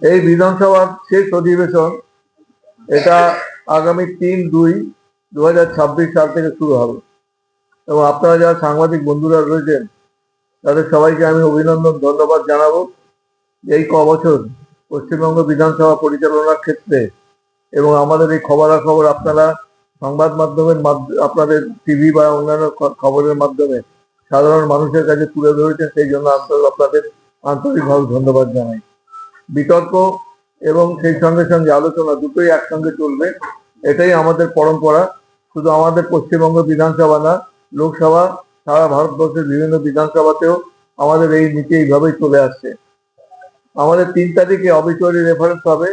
এই বিধানসভার শেষ অধিবেশন এটা আগামী তিন দুই দু সাল থেকে শুরু হবে। এবং আপনারা যারা সাংবাদিক বন্ধুরা রয়েছেন, তাদের সবাইকে আমি অভিনন্দন, ধন্যবাদ জানাব। এই ক বছর পশ্চিমবঙ্গ বিধানসভা পরিচালনার ক্ষেত্রে এবং আমাদের এই খবরাখবর আপনারা সংবাদ মাধ্যমের মাধ্য- আপনাদের টিভি বা অন্যান্য খবরের মাধ্যমে সাধারণ মানুষের কাছে তুলে ধরেছেন, সেই জন্য আপনাদের আন্তরিকভাবে ধন্যবাদ জানাই। বিতর্ক এবং সেই সঙ্গে সঙ্গে আলোচনা দুটোই একসঙ্গে চলবে। এটাই আমাদের পরম্পরা। শুধু আমাদের পশ্চিমবঙ্গ বিধানসভা না, লোকসভা, সারা ভারতবর্ষের বিভিন্ন বিধানসভাতেও আমাদের এই নীতি এইভাবেই চলে আসছে। আমাদের তিন তারিখে অবিচুয়ারি রেফারেন্স হবে।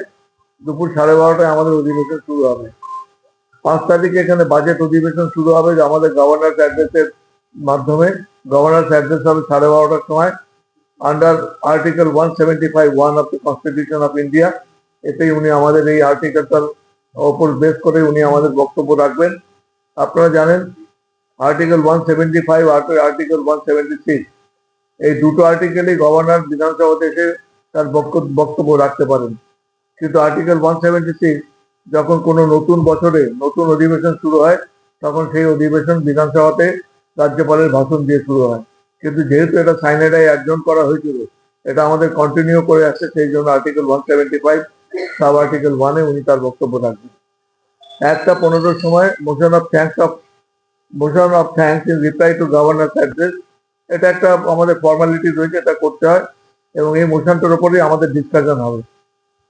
দুপুর সাড়ে বারোটায় আমাদের অধিবেশন শুরু হবে। পাঁচ তারিখে এখানে বাজেট অধিবেশন শুরু হবে আমাদের গভর্নর অ্যাড্রেসের মাধ্যমে। গভর্নর অ্যাড্রেস হবে সাড়ে বারোটার সময়। Seventy five one of the constitution of India এতেই উনি আমাদের এই আর্টিকেলটার ওপর বেস করে উনি আমাদের বক্তব্য রাখবেন। আপনারা জানেন আর্টিকেল ওয়ান সেভেন্টি ফাইভ আর আর্টিকেল ওয়ান সেভেন্টি সিক্স এই দুটো আর্টিকেলই গভর্নর বিধানসভাতে এসে তার বক্তব্য রাখতে পারেন। কিন্তু আর্টিকেল ওয়ান সেভেন্টি সিক্স যখন কোনো নতুন বছরে নতুন অধিবেশন শুরু হয়, তখন সেই অধিবেশন বিধানসভাতে রাজ্যপালের ভাষণ দিয়ে শুরু হয়। কিন্তু যেহেতু এটা সাইনেডাই অ্যাডজন করা হয়েছিল, এটা আমাদের কন্টিনিউ করে আসছে, সেই জন্য article one seventy five sub article ওয়ানে উনি তার বক্তব্য রাখবেন। একটা পনেরোর সময় motion of thanks of motion of thanks in reply to governor address এটা একটা আমাদের ফর্মালিটি রয়েছে, এটা করতে হয়, এবং এই মোশনটার উপরেই আমাদের ডিসকাশন হবে।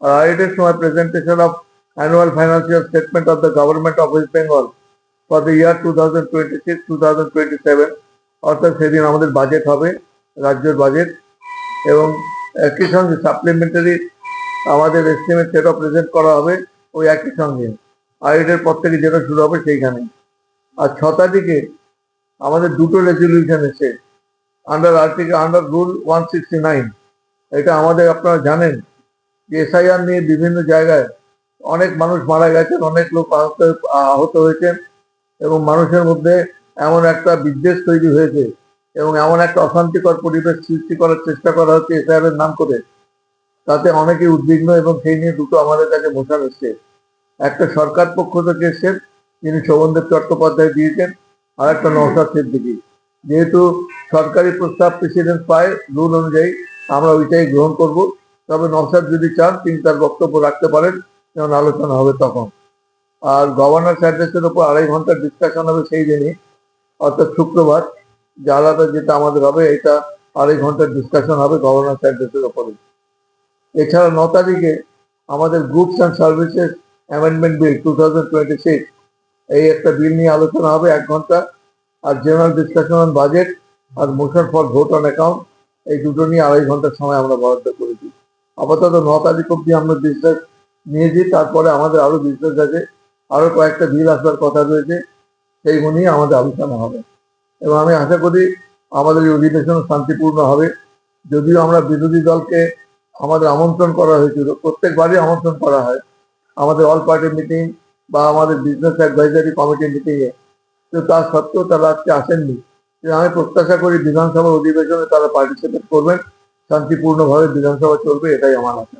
আর আড়াইটের সময় presentation of annual financial statement of the government of West Bengal for the year two thousand twenty six two thousand twenty seven অর্থাৎ সেদিন আমাদের বাজেট হবে, রাজ্যের বাজেট এবং একই সঙ্গে সাপ্লিমেন্টারি আমাদের এস্টিমেট সেটাও প্রেজেন্ট করা হবে, ওই একই সঙ্গে। আইডের পর থেকে যেটা শুরু হবে সেইখানে। আর ছ তারিখে আমাদের দুটো রেজলিউশন এসে under article under rule one sixty nine এটা আমাদের আপনারা জানেন যে এসআইআর নিয়ে বিভিন্ন জায়গায় অনেক মানুষ মারা গেছেন, অনেক লোক আহত আহত হয়েছেন এবং মানুষের মধ্যে এমন একটা বিদ্বেষ তৈরি হয়েছে এবং এমন একটা অশান্তিকর পরিবেশ সৃষ্টি করার চেষ্টা করা হচ্ছে এসআইআর নাম করে। তাতে অনেকেই উদ্বিগ্ন এবং সেই নিয়ে দুটো আমাদের কাছে মোশন এসছে একটা সরকার পক্ষ থেকে এসছেন তিনি শোভনদেব চট্টোপাধ্যায় দিয়েছেন আর একটা নৌসাদ সিদ্দিকি। যেহেতু সরকারি প্রস্তাব প্রেসিডেন্ট পায় রুল অনুযায়ী, আমরা ওইটাই গ্রহণ করব। তবে নৌসাদ যদি চান, তিনি তার বক্তব্য রাখতে পারেন, যেমন আলোচনা হবে তখন। আর গভর্নর অ্যাড্রেসের উপর আড়াই ঘণ্টার ডিসকাশন হবে সেই দিনই। অর্থাৎ শুক্রবার, যে আলাদা যেটা আমাদের হবে, এটা আড়াই ঘণ্টার ডিসকাশন হবে গভর্নর অ্যাড্রেসের উপরে এছাড়া ন তারিখে আমাদের goods and services amendment bill two thousand twenty six এই একটা বিল নিয়ে আলোচনা হবে এক ঘণ্টা, আর general discussion on budget R motion for vote on account এই দুটো নিয়ে আড়াই ঘণ্টার সময় আমরা বরাদ্দ করেছি আপাতত ন তারিখ অব্দি আমরা বিজনেস নিয়েছি তারপরে আমাদের আরও বিজনেস আছে আরও কয়েকটা বিল আসবার কথা রয়েছে। সেইগুলো নিয়ে আমাদের আলোচনা হবে। এবং আমি আশা করি আমাদের এই অধিবেশন শান্তিপূর্ণ হবে। যদিও আমরা বিরোধী দলকে আমাদের আমন্ত্রণ করা হয়েছিল, প্রত্যেকবারই আমন্ত্রণ করা হয়। আমাদের অল পার্টি মিটিং বা আমাদের বিজনেস অ্যাডভাইজারি কমিটি মিটিংয়ে তো তা সত্ত্বেও তারা আজকে আসেননি। আমি প্রত্যাশা করি বিধানসভা অধিবেশনে তারা পার্টিসিপেট করবেন। শান্তিপূর্ণভাবে বিধানসভা চলবে, এটাই আমার আশা।